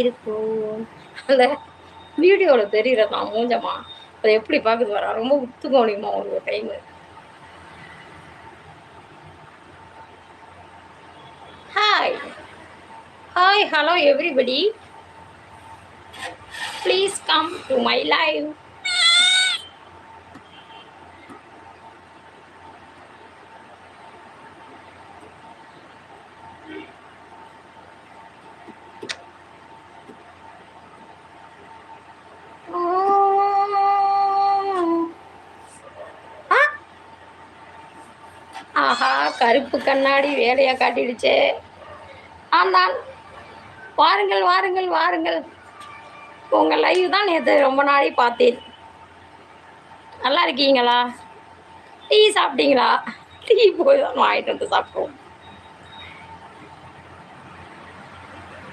இருக்கும். அந்த வீடியோவில் தெரியுறதா மூஞ்சமா? அதை எப்படி பார்க்குது வரா ரொம்ப உத்து கவனிக்குமா ஒரு time hi hi hello everybody please come to my live கருப்பு கண்ணாடி வேலையை காட்டிடுச்சே. ஆனால் வாருங்கள் வாருங்கள் வாருங்கள். உங்கள் லைவ் தான் நேற்று ரொம்ப நாளை பார்த்தேன். நல்லா இருக்கீங்களா? டீ சாப்பிட்டீங்களா? டீ போய் தான் வாங்கிட்டு வந்து சாப்பிட்டோம்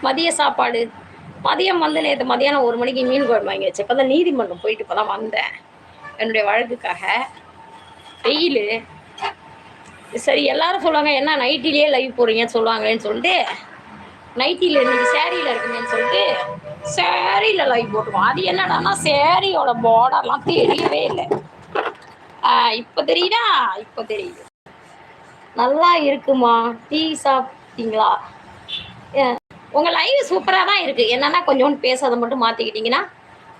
மதிய சாப்பாடு. மதியம் வந்து நேற்று மதியானம் ஒரு மணிக்கு மீன் குழம்பு வாங்கி வச்சேன். இப்போ தான் நீதிமன்றம் போயிட்டு இப்போ தான் வந்தேன். என்னுடைய வழக்குக்காக. வெயில். சரி எல்லாரும் சொல்லுவாங்க என்ன நைட்டிலேயே லைவ் போடுறீங்கன்னு சொல்லுவாங்களேன்னு சொல்லிட்டு நைட்டியில் இருந்து சேரீயில் இருக்குங்கன்னு சொல்லிட்டு சேரீயில் லைவ் போட்டுருவோம். அது என்னடான்னா சேரீயோட பார்டர்லாம் தெரியவே இல்லை. இப்போ தெரியுதா? இப்போ தெரியுது. நல்லா இருக்குமா? டீ சாப்பிட்டீங்களா? ஏ- உங்க லைவ் சூப்பராக தான் இருக்கு. என்னன்னா கொஞ்சோண்டு பேசாத மட்டும் மாற்றிக்கிட்டிங்கன்னா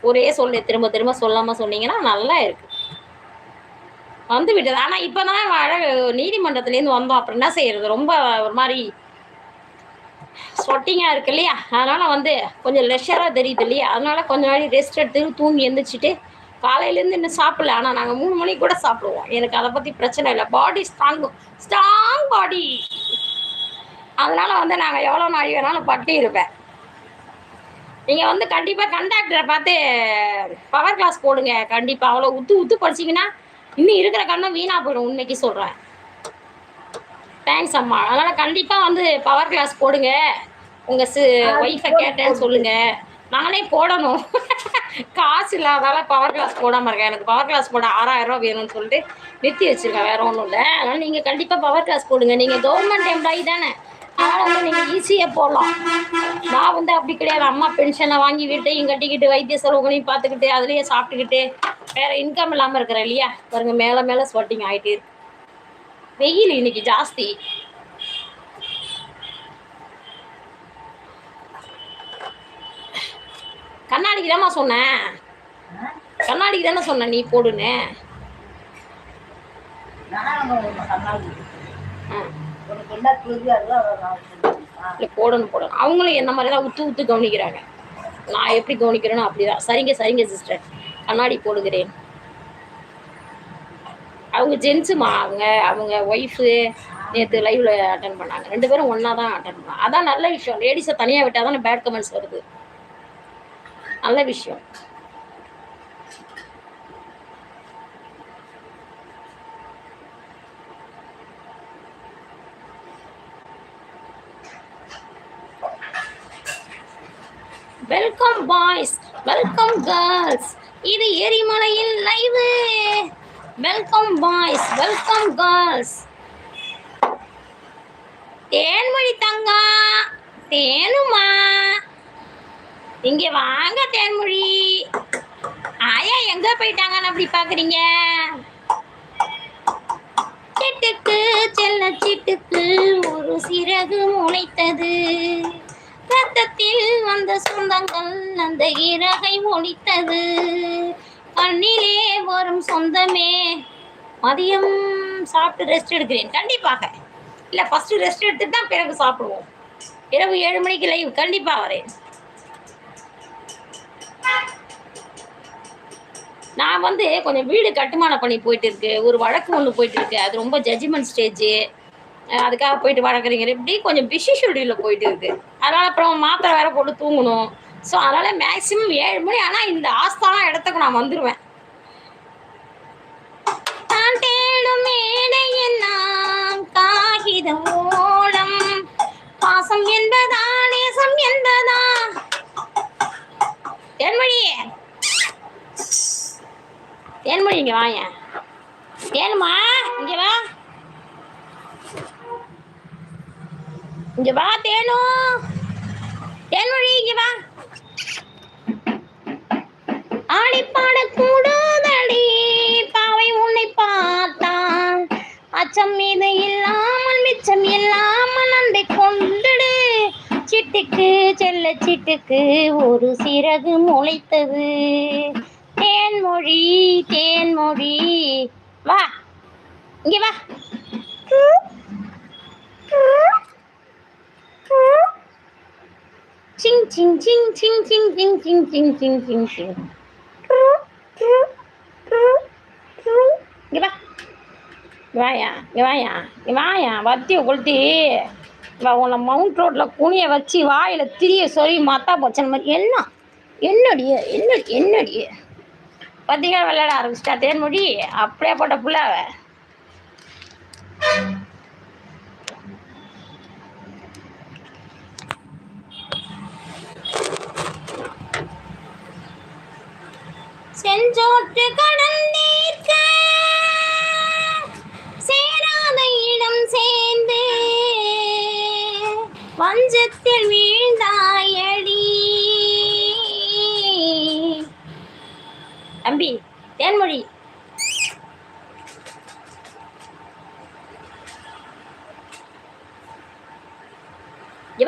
ஒரே சொல்லு திரும்ப திரும்ப சொல்லாமல் சொன்னீங்கன்னா நல்லா இருக்கு. வந்து விட்டது ஆனால் இப்போ தான் நீதிமன்றத்துலேருந்து வந்தோம். அப்புறம் என்ன செய்யறது? ரொம்ப ஒரு மாதிரி சொட்டிங்காக இருக்கு இல்லையா? அதனால் வந்து கொஞ்சம் லெஷராக தெரியுது இல்லையா? அதனால கொஞ்ச நாள் ரெஸ்ட் எடுத்து தூங்கி எழுந்திரிச்சிட்டு காலையிலேருந்து இன்னும் சாப்பிடல. ஆனால் நாங்கள் மூணு மணிக்கு கூட சாப்பிடுவோம். எனக்கு அதை பற்றி பிரச்சனை இல்லை. பாடி ஸ்ட்ராங் ஸ்ட்ராங் பாடி அதனால வந்து நாங்கள் எவ்வளோ நாள் வேணாலும் பட்டி இருப்பேன். நீங்கள் வந்து கண்டிப்பாக கண்டாக்டரை பார்த்து பவர் கிளாஸ் போடுங்க. கண்டிப்பாக அவ்வளோ உத்து உத்து படிச்சீங்கன்னா இன்னும் இருக்கிற கண்ணும் வீணாக போயிடும் உண்மைக்கு சொல்கிறேன் தேங்க்ஸ் அம்மா. அதனால் கண்டிப்பாக வந்து பவர் கிளாஸ் போடுங்க. உங்கள் சி ஒய்ஃபை கேட்டேன்னு சொல்லுங்கள் நானே போடணும். காசு இல்லாதால பவர் கிளாஸ் போடாமல் இருக்கேன். எனக்கு பவர் கிளாஸ் போட ஆறாயிரம் ரூபா வேணும்னு சொல்லிட்டு நிறுத்தி வச்சிருக்கேன். வேற ஒன்றும் இல்லை. அதனால் நீங்கள் கண்டிப்பாக பவர் கிளாஸ் போடுங்க. நீங்கள் கவர்மெண்ட் எம்ப்ளாயி தானே. அதனால் வந்து நீங்கள் ஈஸியாக போடலாம் நான் வந்து அப்படி கிடையாது. அம்மா பென்ஷனை வாங்கி வீட்டையும் கட்டிக்கிட்டு வைத்திய செலவுகளையும் பார்த்துக்கிட்டு அதுலேயே சாப்பிட்டுக்கிட்டு வேறு இன்கம் இல்லாமல் இருக்கிறேன் இல்லையா? பாருங்க மேலே மேலே ஸ்வட்டிங் ஆகிட்டே இருக்கு. வெயில் இன்னைக்கு ஜாஸ்தி. கண்ணாடிக்கு தாம்மா சொன்னேன் கண்ணாடிக்கு தானே சொன்னேன் நீ போடுன்னு ஆ உனக்கு என்ன குளிர்ச்சியா இருக்கோ அதை நான் சொல்லுவேன். ஆ. இல்லை போடணும் போடணும். அவங்களும் என்ன மாதிரி தான் உத்து உத்து கவனிக்கிறாங்க. நான் எப்படி கவனிக்கிறேனோ அப்படிதான். சரிங்க சரிங்க சிஸ்டர் கண்ணாடி போடுகிறேன். அவங்க ஜென்ஸுமா அவங்க அவங்க ஒய்ஃபு நேற்று லைவ்ல அட்டன் பண்ணாங்க. ரெண்டு பேரும் ஒன்றா தான் அட்டன் பண்ணாங்க. அதான் நல்ல விஷயம். லேடிஸை தனியாக விட்டால் தானே பேட் கமெண்ட்ஸ் வருது. நல்ல விஷயம். வெல்கம் பாய்ஸ் வெல்கம் கேர்ள்ஸ் இது எரிமலையில் live welcome boys welcome girls Thenmozhi தங்கா தேனுமா? இங்க வாங்க தேன்மொழி. ஆயா எங்க போயிட்டாங்கன்னு அப்படி பாக்குறீங்க? சிட்டுக்கு செல்ல சிட்டுக்கு ஒரு சிறகு முளைத்தது ரத்தத்தில் வந்த சொந்தங்கள் அந்த இறகை ஒழித்தது. கண்ணிலே வரும் சொந்தமே. மதியம் சாப்பிட்டு ரெஸ்ட் எடுக்கிறேன். கண்டிப்பாக. இல்லை ஃபஸ்ட்டு ரெஸ்ட் எடுத்துட்டு தான் பிறகு சாப்பிடுவோம். இரவு ஏழு மணிக்கு லைவ் கண்டிப்பாக வரேன். நான் வந்து கொஞ்சம் வீடு கட்டுமானம் பண்ணி போயிட்டு இருக்கு. ஒரு வழக்கு ஒன்று போயிட்டு இருக்கு. அது ரொம்ப ஜட்ஜ்மெண்ட் ஸ்டேஜ் அதுக்காக போயிட்டு வழக்குறீங்க இப்படி கொஞ்சம் பிஸி ஷெடியூலில் போயிட்டு இருக்கு. அதனால அப்புறம் மாத்திரை வேற போட்டு தூங்கணும். ஸோ அதனால மேக்ஸிமம் ஏழு மணி ஆனால் இந்த ஆஸ்தான இடத்துக்கு நான் வந்துடுவேன் நான் காகிதம் ஓடம் பாசம் என்பதா நேசம் என்பதா? தேன்மொழி தேன்மொழி இங்க வாங்க தேனுமா இங்க வா. இங்க வா தேனு. தேன்மொழி இங்க வா. ஆடி பாட பாவை உன்னை பார்த்தான். அச்சம் மீது இல்லாமல் மிச்சம் இல்லாமல் அன்பை கொண்டுடு. சிட்டுக்கு செல்ல சிட்டுக்கு ஒரு சிறகு முளைத்தது. தேன்மொழி தேன்மொழி. வா இங்க வா. சிங் சிங் சிங் சிங் சிங் சிங் சிங் சிங் சிங் சிங் சிங் இங்க வா வாயா வாயா வாயா வத்திய கொளுத்தி வா உன்னை மவுண்ட் ரோட்டில் குனிய வச்சு வாயில் திரிய சொல்லி மத்தா போச்சன மாதிரி என்ன என்னடிய என்ன என்னடிய பார்த்தீங்களா விளையாட ஆரம்பிச்சிட்டா தேன்மொழி அப்படியே போட்ட புள்ள அவ செஞ்சோற்று கடந்தீர்க்க சேராத இடம் சேர்ந்து வஞ்சத்தில் வீழ்ந்தாயடி. தம்பி தேன்மொழி.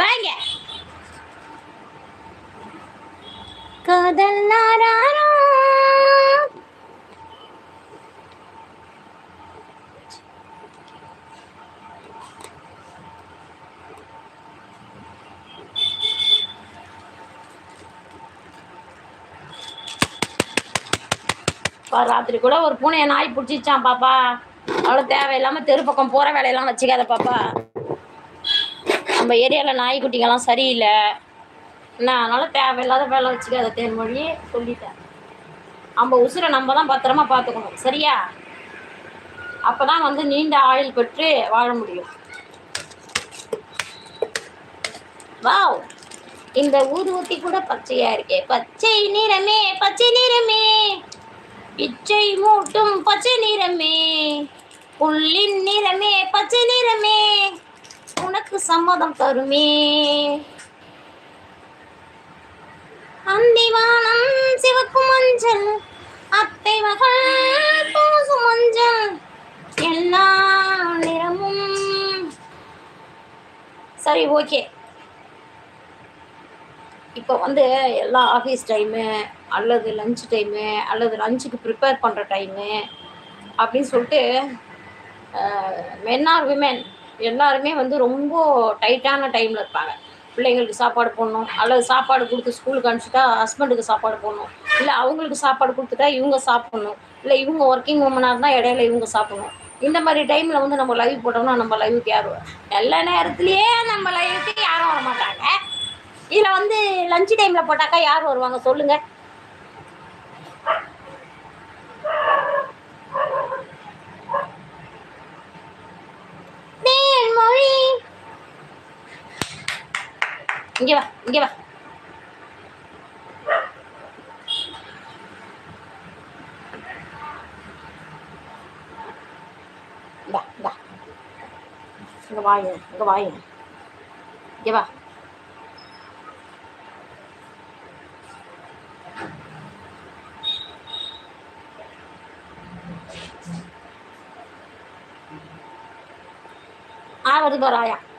வாங்க காதல் நாராயண பா, ராத்திரி கூட ஒரு பூனையை நாய் பிடிச்சிச்சான் பாப்பா. அவ்வளோ தேவையில்லாமல் தெரு பக்கம் போகிற வேலையெல்லாம் வச்சுக்காத பாப்பா. நம்ம ஏரியாவில் நாய்க்குட்டிங்கெல்லாம் சரியில்லை. என்ன அதனால தேவையில்லாத வேலை வச்சுக்காத தேன்மொழி சொல்லிட்டேன். நம்ம உசுரை நம்ம தான் பத்திரமா பார்த்துக்கணும். சரியா? அப்போ தான் வந்து நீண்ட ஆயுள் பெற்று வாழ முடியும். வாவ்! இந்த ஊதுவத்தி கூட பச்சையா இருக்கே. பச்சை நிறமே பச்சை நிறமே. பிச்சை மூட்டும் பச்சை நிறமே. புள்ளின் நிறமே பச்சை நிறமே. உனக்கு சம்மதம் தருமே. அந்திவானம் சிவப்பு மஞ்சள் அத்தை மகள் பூசு மஞ்சள். எல்லா நிறமும். சரி ஓகே. இப்போ வந்து எல்லா ஆஃபீஸ் டைமு அல்லது லஞ்ச் டைமு அல்லது லஞ்சுக்கு ப்ரிப்பேர் பண்ணுற டைமு அப்படின்னு சொல்லிட்டு மென் ஆர் விமென் எல்லாருமே வந்து ரொம்ப டைட்டான டைமில் இருப்பாங்க. பிள்ளைங்களுக்கு சாப்பாடு போடணும் அல்லது சாப்பாடு கொடுத்து ஸ்கூலுக்கு அனுப்பிச்சிட்டா ஹஸ்பண்டுக்கு சாப்பாடு போடணும். இல்லை அவங்களுக்கு சாப்பாடு கொடுத்துட்டா இவங்க சாப்பிடணும். இல்லை இவங்க ஒர்க்கிங் உமனாக இருந்தால் இடையில இவங்க சாப்பிடணும். இந்த மாதிரி டைமில் வந்து நம்ம லைவ் போட்டோம்னா நம்ம லைவுக்கு யார் எல்லா நேரத்துலேயே நம்ம லைவுக்கு யாரும் வர மாட்டாங்க இதில் வந்து லஞ்ச் டைமில் போட்டாக்கா யார் வருவாங்க சொல்லுங்கள் தமிழ் மொழி. இங்க வா இங்க வா. வா இங்க வாங்க இங்க வாங்க இங்க வா. അവർക്ക് പറയാം.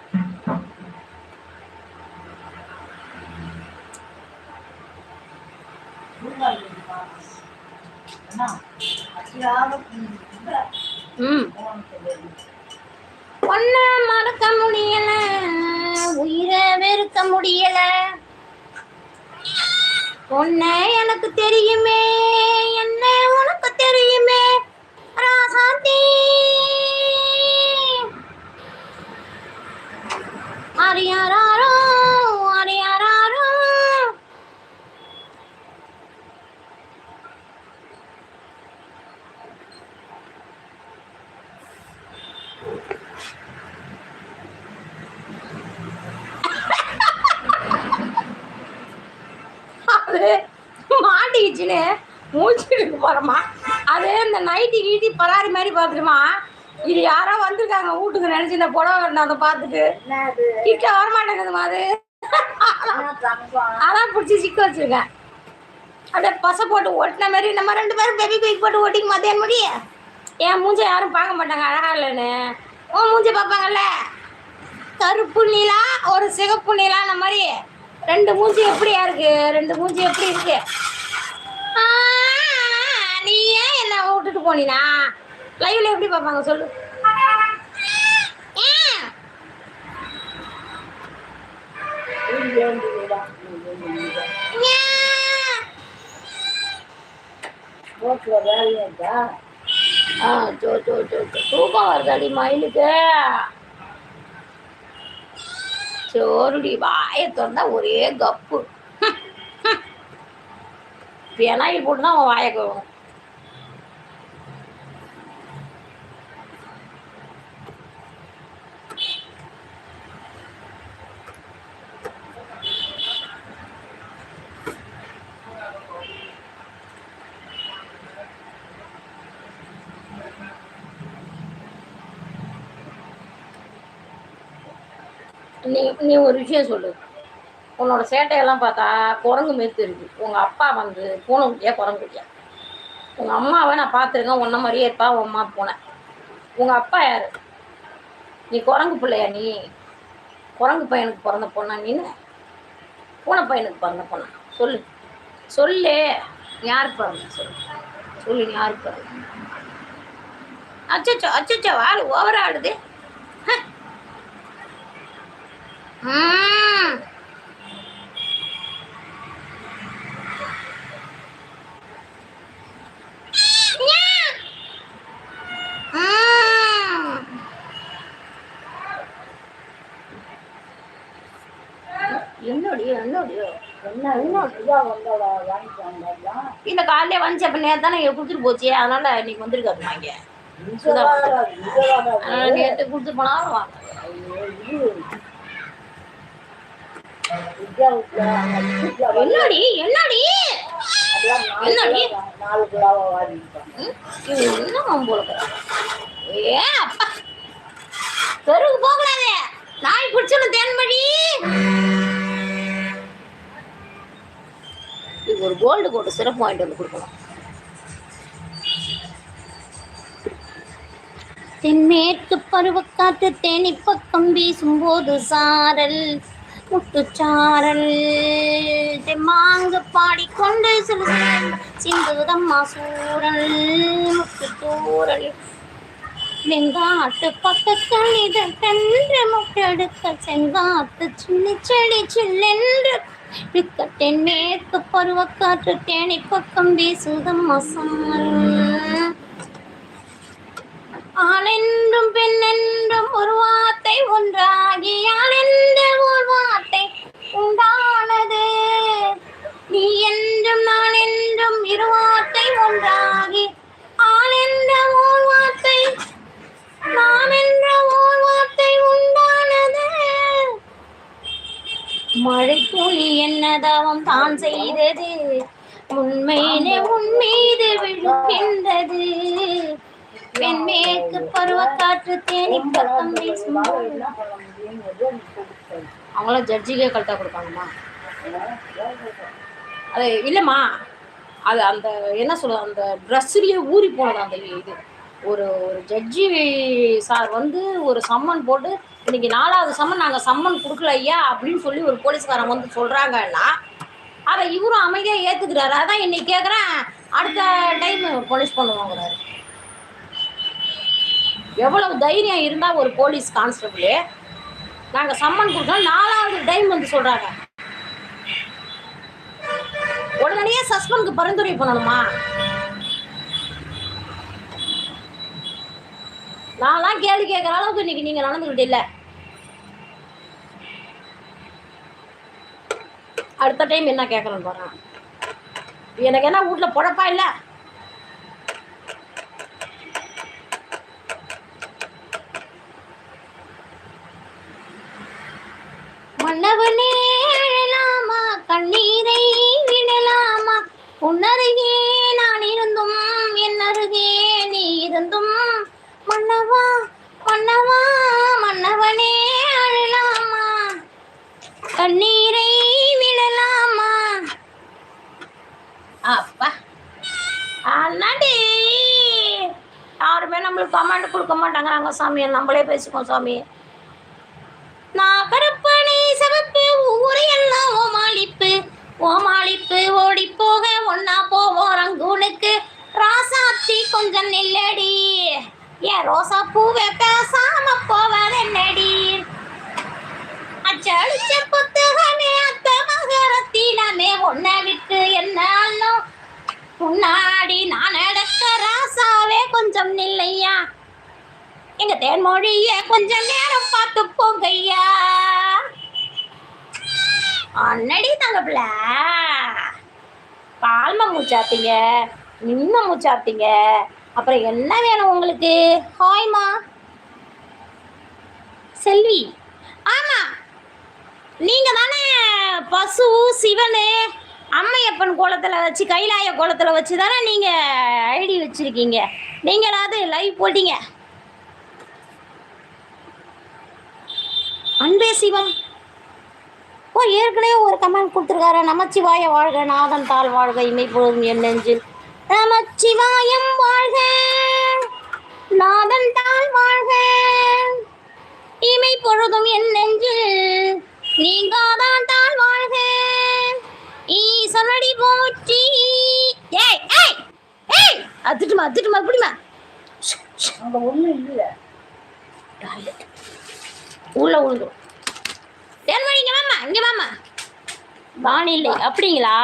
மாட்டிக்கிச்சுன்னு மூச்சுட்டு போறமா அது இந்த நைட்டி கீட்டி பராரி மாதிரி பார்த்துருமா இது யாரோ வந்து வந்திருக்காங்க வீட்டுக்கு நினைச்சு இந்த புடவை கட்டின அதை பார்த்துட்டு. கிட்ட வரமாட்டேங்குதுமா அது. அதான் பிடிச்சி சிக்க வச்சிருக்கேன். அப்படியே பசை போட்டு ஒட்டின மாதிரி நம்ம ரெண்டு பேரும் பெபி குயிக் போட்டு ஒட்டிக்க மத்தியானம் முடி என் மூஞ்ச யாரும் பார்க்க மாட்டாங்க அழகா இல்லைன்னு. உன் மூஞ்ச பார்ப்பாங்கல்ல? கருப்பு நீலா ஒரு சிகப்பு நீலான மாதிரி. ரெண்டு மூஞ்சி எப்படியா இருக்கு? ரெண்டு மூஞ்சி எப்படி இருக்கு? போனீனா? லைவ்ல எப்படி பார்ப்பாங்க சொல்லு. ஏன் இருக்கா? ஆ ஜோ ஜோ ஜோ தூக்கம் வருதாடி மயிலுக்கு? சோறுடி வாயை திறந்தா ஒரே கப்பு. பெனாயில் போட்டு அவன் வாயை கழுவணும். நீ நீ ஒரு விஷயம் சொல்லு. உன்னோட சேட்டையெல்லாம் பார்த்தா குரங்கு மாரி தெரியுது. உங்கள் அப்பா வந்து பூனை குட்டியா குரங்கு குட்டியா? உங்கள் அம்மாவை நான் பார்த்துருக்கேன். உன்ன மாதிரியே இருப்பா உன் அம்மா போனேன் உங்கள் அப்பா யார்? நீ குரங்கு பிள்ளையா நீ? குரங்கு பையனுக்கு பிறந்த பொண்ணா நீனு பூனை பையனுக்கு பிறந்த பொண்ணா? சொல்லு. சொல்லு. யார் பிறந்த சொல்லு. சொல்லு யார் பிறந்த அச்சச்சோ அச்சச்சோ ஆள் ஓவரா ஆடுது ஹ. ம். ம். என்னடி என்னடியோ என்ன இன்னும் இதா வந்தோட வாங்கிட்டு வந்தோம் இந்த காலையில வந்துச்சு அப்ப நேரத்தானே தானே கொடுத்துட்டு போச்சு. அதனால இன்னைக்கு வந்திருக்காரு வாங்க நேற்று கொடுத்து போனாலும் வாங்க ஐயோ, இது வித்யாவுக்குள்ள அங்க வீட்டுல வந்து என்னடி என்னடி? என்னடி? நாலு என்ன போல ஏ அப்பா. தெருவுக்கு போகக்கூடாது. நாய் இது ஒரு கோல்டு கோட்டு சிறப்பு வாங்கிட்டு வந்து கொடுக்கலாம். தென்மேற்கு பருவக்காற்று தேனி பக்கம் வீசும்போது சாரல். முத்துச்சாரல். தெம்மாங்கு பாடிக்கொண்டு சில சிந்துதம்மா சூரல் முத்துத்தூரல் வெங்காட்டு பக்கத்தில் இதற்கென்று முட்டெடுக்க செங்காட்டு சின்ன செடி சில்லென்று. விக்கட்டின் மேற்கு பருவக்காற்று தேனி பக்கம் வீசுதம் மசாரல் ஆணென்றும் பெண்ணென்றும் ஒரு வார்த்தை ஒன்றாகி ஆணென்ற ஒரு வார்த்தை உண்டானது? நீ என்றும் நான் என்றும் இரு வார்த்தை ஒன்றாகி ஆணென்ற ஓர் வார்த்தை நான் என்ற ஓர் வார்த்தை உண்டானது. மழை துளி என்ன தான் செய்தது? உண்மையிலே உன் மீது விழுகின்றது. வெண்மேற்கு பருவக்காற்று தேனி பக்கம் அவங்களாம் ஜட்ஜிக்கே கரெக்டாக கொடுப்பாங்கம்மா. அது இல்லைம்மா. அது அந்த என்ன சொல்ல அந்த ட்ரெஸ்ஸுலேயே ஊறி போனது அந்த இது. ஒரு ஒரு ஜட்ஜி சார் வந்து ஒரு சம்மன் போட்டு இன்னைக்கு நாலாவது சம்மன் நாங்கள் சம்மன் கொடுக்கல ஐயா அப்படின்னு சொல்லி ஒரு போலீஸ்காரன் வந்து சொல்கிறாங்கன்னா அதை இவரும் அமைதியாக ஏற்றுக்கிறாரு அதான் இன்னைக்கு கேட்குறேன் அடுத்த டைம் போலீஸ் பண்ணுவாங்கிறாரு. எவ்வளவு தைரியம் இருந்தால் ஒரு போலீஸ் கான்ஸ்டபிள்? நாங்கள் சம்மன் கொடுத்தோம். நாலாவது டைம் வந்து சொல்கிறாங்க உடனடியே சஸ்பெண்டுக்கு பரிந்துரை பண்ணணுமா? நான்லாம் கேள்வி கேட்குற அளவுக்கு இன்னைக்கு நீங்க நடந்துக்கிட்டு இல்ல. அடுத்த டைம் என்ன கேட்கறேன்னு பாருங்க. எனக்கு என்ன வீட்ல பொழப்பா இல்லை? மன்னவா மன்னவா மன்னவனே அழலாமா கண்ணீரை விழலாமா அப்பா அண்ணாடி. யாருமே நம்மளுக்கு கமெண்ட் கொடுக்க மாட்டாங்கிறாங்க சாமி. நம்மளே பேசிக்கோம் சாமி. நான் கருப்பனே சிவப்பு ஊரை எல்லாம் ஓமாளிப்பு. ஓமாளிப்பு ஓடி போக ஒன்னா போவோம் ரங்கூனுக்கு. ராசாத்தி கொஞ்சம் நில்லடி. ஏன் ரோசா பூவை பேசாம போவதென்னடி அச்சடிச்ச புத்தகமே அத்த மகரத்தினமே. உன்னை விட்டு என்னாலும் முன்னாடி நான் எடுத்த ராசாவே கொஞ்சம் நில்லையா? எங்க தேன்மொழிய கொஞ்சம் நேரம் பார்த்து போங்கய்யா. அன்னடி தங்கப்பிள்ள. கால்ம மூச்சாத்தீங்க நின்ன மூச்சாப்பிட்டீங்க அப்புறம் என்ன வேணும் உங்களுக்கு? ஹாய்மா செல்வி. ஆமா. நீங்க தானே பசு சிவனு அம்மையப்பன் கோலத்தில் வச்சு கைலாய கோலத்தில் வச்சு தானே நீங்கள் ஐடி வச்சுருக்கீங்க. நீங்களாவது லைவ் போட்டீங்க. அன்பே சிவம் ஓ ஏற்கனவே ஒரு கமெண்ட் கொடுத்துருக்காரு. நமச்சிவாய வாழ்க நாதன் தாழ் வாழ்க இமை பொழுதும் என் நெஞ்சில். நமச்சிவாயம் வாழ்க. நாதன் தாள் வாழ்க. இமை பொழுதும் என் நெஞ்சில் நீங்காதான் தாள் வாழ்க. ஈசனடி போற்றி. ஏய் ஏய் ஏய் அத்துட்டுமா அத்துட்டுமா அப்படிமா அங்க இல்லை இல்லையே. உள்ள உழுதும் தேன்மொழி இங்கே மாமா இங்கே மாமா வானிலை அப்படிங்களா?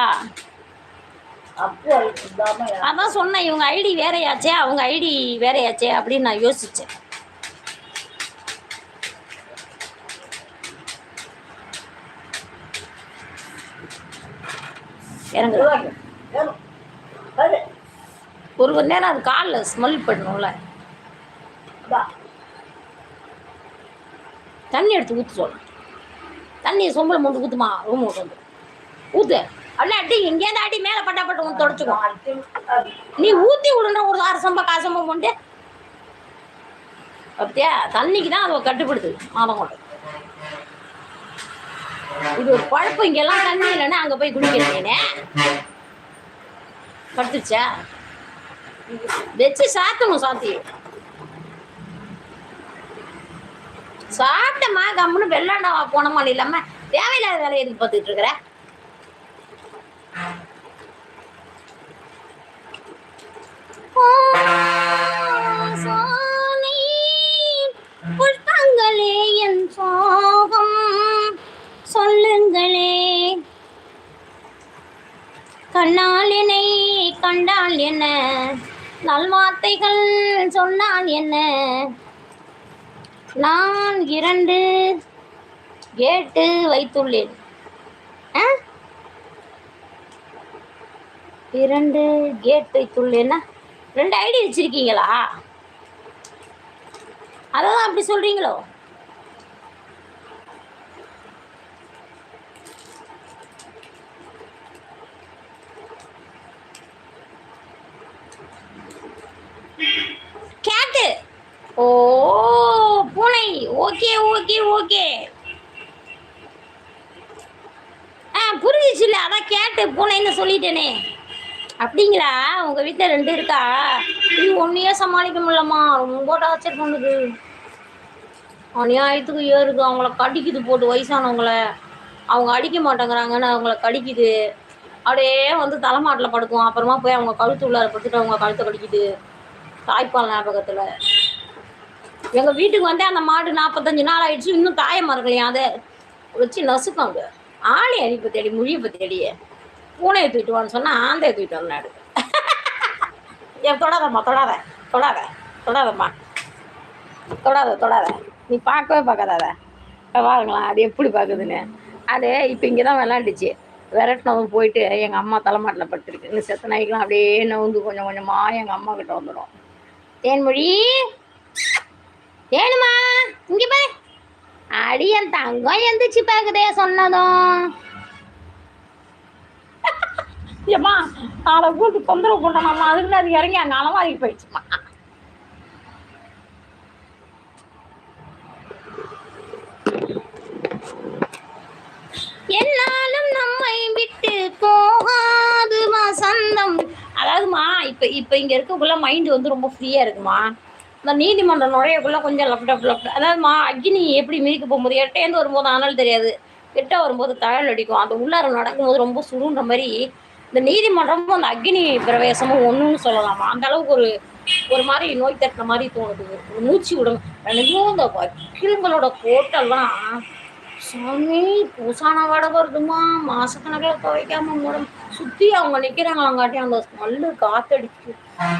அதான் சொன்னேன் இவங்க ஐடி வேறையாச்சே அவங்க ஐடி வேறையாச்சே அப்படின்னு நான் யோசிச்சேன். இறங்கு. ஒரு ஒரு நேரம் அது காலில் ஸ்மெல் பண்ணணும்ல தண்ணி எடுத்து ஊற்று சொல்ல. தண்ணி சொம்பளை மூணு ஊற்றுமா ரூம் கொண்டு வந்து. ஊற்று அல்ல அடி இங்கே அடி மேல பட்டா பட்டு வந்து தொடச்சிக்கோ நீ ஊத்தி விடுன்ற ஒரு அரசம்ப சம்பா உண்டு அப்படியா தண்ணிக்கு தான் அதை கட்டுப்படுது மாதம் கொண்டு. இது ஒரு குழப்பம் இங்கெல்லாம் தண்ணி இல்லைன்னா அங்கே போய் குடிக்கிறேனே படுத்துச்சா வச்சு சாத்தணும் சாத்தி. சாப்பிட்டமா கம்முன்னு வெள்ளாண்டா போனமா இல்லாம தேவையில்லாத வேலையை எதுக்கு பார்த்துட்டு இருக்கிற? வாசனை புஷ்பங்களே என் சோகம். சொல்லுங்களே. கண்ணால் என்னை கண்டால் என்ன? நல்வார்த்தைகள் சொன்னால் என்ன? நான் இரண்டு கேட்டு வைத்துள்ளேன். ஆ? இரண்டு கேட் வைத்துள்ளேன்னா? ரெண்டு ஐடி வச்சுருக்கீங்களா? அதான் அப்படி சொல்கிறீங்களோ கேட்டு ஓ பூனை. ஓகே ஓகே ஓகே ஆ புரிஞ்சிச்சுல அதான் கேட்டு பூனைன்னு சொல்லிட்டேனே. அப்படிங்களா? உங்க வீட்டில் ரெண்டு இருக்கா? இது ஒன்றையே சமாளிக்க முடியலம்மா. ரொம்ப டார்ச்சர் பண்ணுது. அநியாயத்துக்கு ஏறுது அவங்கள கடிக்குது போட்டு வயசானவங்கள. அவங்க அடிக்க மாட்டேங்கிறாங்கன்னு அவங்கள கடிக்குது. அப்படியே வந்து தலைமாட்டில் படுக்கும். அப்புறமா போய் அவங்க கழுத்து உள்ளார படுத்துட்டு அவங்க கழுத்தை கடிக்குது. தாய்ப்பால் ஞாபகத்தில். எங்கள் வீட்டுக்கு வந்தே அந்த மாடு நாற்பத்தஞ்சு நாள் ஆயிடுச்சு. இன்னும் தாயை மறக்கலையா. அதை வச்சு நசுக்கும் அங்கே ஆளி அடிப்பு தேடி முழிப்பு தேடியே. பூனையை தூக்கிட்டு வான்னு சொன்னால் ஆந்தையை தூக்கிட்டு வந்தாடு ஏன் தொடாதம்மா தொடாத தொடாத தொடாதம்மா. தொடாத தொடாத. நீ பார்க்கவே பார்க்காத பாருங்களேன் அது எப்படி பார்க்குதுன்னு. அது இப்போ இங்கே தான் விளாண்டுச்சு விரட்டினவன் போயிட்டு எங்கள் அம்மா தலைமாட்டில் பட்டிருக்கு இந்த செத்த நாய்க்கெலாம் அப்படியே நவுந்து கொஞ்சம் கொஞ்சமாக எங்கள் அம்மா கிட்ட வந்துடும் தேன்மொழி தேனுமா இங்கே பாரு. அடி என் தங்கம் எந்திரிச்சு பார்க்குதே சொன்னதும். ஏம்மா நாளை கூட்டு தொந்தரவு பண்ணலாமா? அதுக்கு அது இறங்கி அங்கே அலமாரி போயிடுச்சுமா என்னாலும் நம்மை விட்டு போகாது வசந்தம். அதாவதுமா இப்போ இப்போ இங்கே இருக்கக்குள்ள மைண்டு வந்து ரொம்ப ஃப்ரீயாக இருக்குமா? இந்த நீதிமன்றம் நுழையக்குள்ள கொஞ்சம் லப்டப் லப்ட் அதாவது மா அக்னி எப்படி மிதிக்க போகும்போது எட்டேந்து வரும்போது ஆனாலும் தெரியாது. கிட்ட வரும்போது தழல் அடிக்கும். அந்த உள்ளார நடக்கும்போது ரொம்ப சுருன்ற மாதிரி இந்த நீதிமன்றமும் அந்த அக்னி பிரவேசமும் ஒன்றுன்னு சொல்லலாமா? அந்த அளவுக்கு ஒரு ஒரு மாதிரி நோய் தட்டின மாதிரி தோணுது. ஒரு மூச்சு விடும். எனக்கும் இந்த வக்கீலுங்களோட கோட்டெல்லாம் சாமி பூசான வடை வருதுமா மாசக்கணக்கில் துவைக்காம மூடம். சுற்றி அவங்க நிற்கிறாங்களாங்காட்டி அந்த ஸ்மெல்லு காத்தடிச்சு.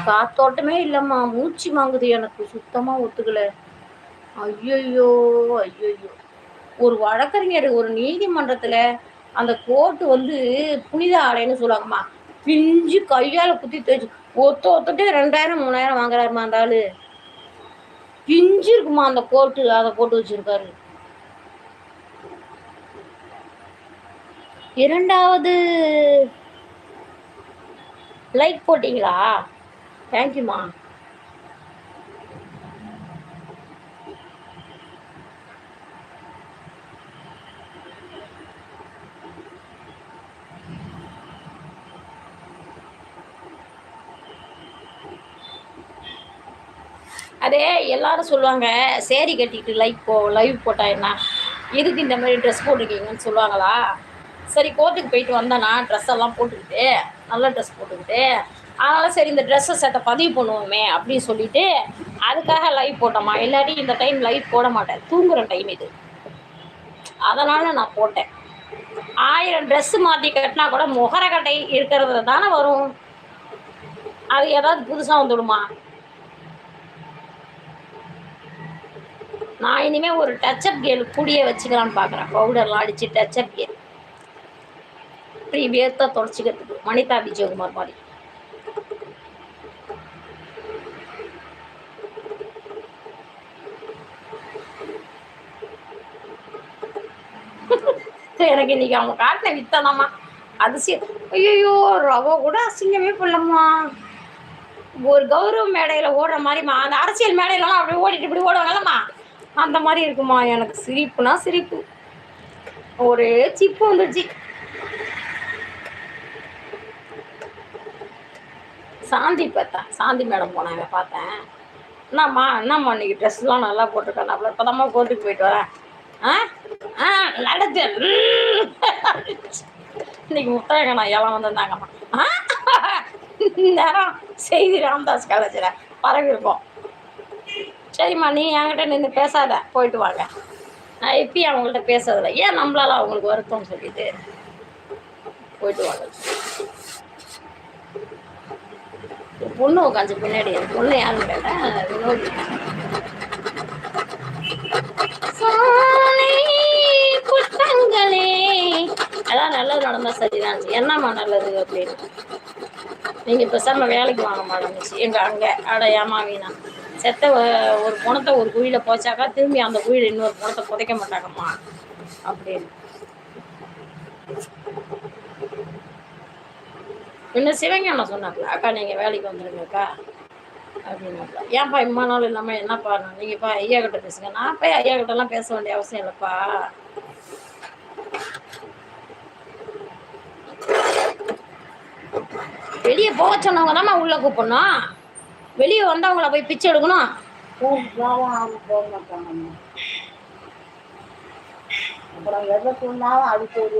காத்தோட்டமே இல்லைம்மா. மூச்சு வாங்குது எனக்கு. சுத்தமாக ஒத்துக்கல. ஐயோ ஐயோ ஒரு வழக்கறிஞர் ஒரு நீதிமன்றத்தில் அந்த கோர்ட்டு வந்து புனித ஆலைன்னு சொல்லுவாங்கம்மா. பிஞ்சு கையால் குத்தி தேய்ச்சி ஒத்த ஒத்தட்டே ரெண்டாயிரம் மூணாயிரம் வாங்குறாருமா அந்த ஆளு. பிஞ்சு இருக்குமா அந்த கோர்ட்டு அதை போட்டு வச்சிருக்காரு. இரண்டாவது லைக் போட்டிங்களா? தேங்க்யூம்மா அதே எல்லாரும் சொல்லுவாங்க சேரி கட்டிட்டு லைவ் போ லைவ் போட்டா என்ன? எதுக்கு இந்த மாதிரி ட்ரெஸ் போட்டிருக்கீங்கன்னு சொல்லுவாங்களா? சரி கோர்ட்டுக்கு போயிட்டு வந்தேனா ட்ரெஸ் எல்லாம் போட்டுக்கிட்டு நல்ல ட்ரெஸ் போட்டுக்கிட்டு அதனால் சரி இந்த ட்ரெஸ்ஸை சட்டை பதிவு பண்ணுவோமே அப்படின்னு சொல்லிட்டு அதுக்காக லைவ் போட்டோமா இல்லாட்டி இந்த டைம் லைவ் போட மாட்டேன். தூங்குற டைம் இது. அதனால் நான் போட்டேன். ஆயிரம் ட்ரெஸ்ஸு மாற்றி கட்டினா கூட முகரக்கட்டை இருக்கிறது தானே வரும். அது ஏதாவது புதுசாக வந்துவிடுமா நான் இனிமேல் ஒரு டச்சப் கேல் கூடிய வச்சுக்கலான்னு பார்க்குறேன் பவுடர்லாம் அடித்து டச்சப் கேல் இப்படி வேர்த்தா தொடச்சிக்கிறதுக்கு வனிதா விஜயகுமார் மாதிரி. எனக்கு இன்னைக்கு அவங்க காட்டின வித்தனம்மா அதிசயம். ஐயோ ரவ கூட அசிங்கமே பண்ணலம்மா ஒரு கௌரவ மேடையில் ஓடுற மாதிரிம்மா அந்த அரசியல் மேடையிலலாம் அப்படி ஓடிட்டு இப்படி ஓடுவாங்கல்லம்மா. அந்த மாதிரி இருக்குமா? எனக்கு சிரிப்புனா சிரிப்பு. ஒரே சிப்பு வந்துடுச்சு சாந்தி பார்த்தேன் சாந்தி மேடம் போனாங்க பார்த்தேன். என்னம்மா என்னம்மா இன்னைக்கு ட்ரெஸ்லாம் நல்லா போட்டிருக்கேன் அவ்வளோ இப்போதாம்மா கோர்ட்டுக்கு போயிட்டு வரேன். ஆ? ஆ நடத்து. இன்னைக்கு முத்தாயங்க நான் எல்லாம் வந்திருந்தாங்கம்மா. ஆ? நேரம் செய்தி ராம்தாஸ் காலேஜில் பரவி இருக்கோம். சரிம்மா நீ என்கிட்ட நின்று பேசாத போயிட்டு வாங்க. நான் எப்பயும் அவங்கள்ட்ட பேசுறதில்ல. ஏன் நம்மளால அவங்களுக்கு வருத்தம்னு சொல்லிட்டு போயிட்டு வாங்க. பொண்ணு உட்காந்து பின்னாடி பொண்ணு யாருன்னு கேட்டேன் வினோதி. புஷ்பங்களே அதான் நல்லது நடந்தா சரிதான். என்னம்மா நல்லது அப்படின்னு. நீங்கள் பேசாம வேலைக்கு வாங்க மாட்டேன் எங்கள் அங்கே அட ஏமா வீணா. செத்த ஒரு குணத்தை ஒரு குழியில் போச்சாக்கா திரும்பி அந்த குழியில் இன்னொரு குணத்தை புதைக்க மாட்டாங்கம்மா. அப்படின்னு. இன்னும் சிவஞானம் சொன்னாப்ல அக்கா நீங்கள் வேலைக்கு வந்துடுங்கக்கா அப்படின்னாக்கா ஏன்ப்பா இம்மா நாள் இல்லாமல் என்னப்பா நீங்கப்பா ஐயா கிட்ட பேசுங்க. நான் போய் ஐயா கிட்டலாம் பேச வேண்டிய அவசியம் இல்லைப்பா. வெளியே போக சொன்னவங்க தான் உள்ள கூப்பிடணும். வெளியே வந்தவங்கள போய் பிச்சை எடுக்கணும். அப்புறம் எதை சொன்னாலும் அதுக்கு ஒரு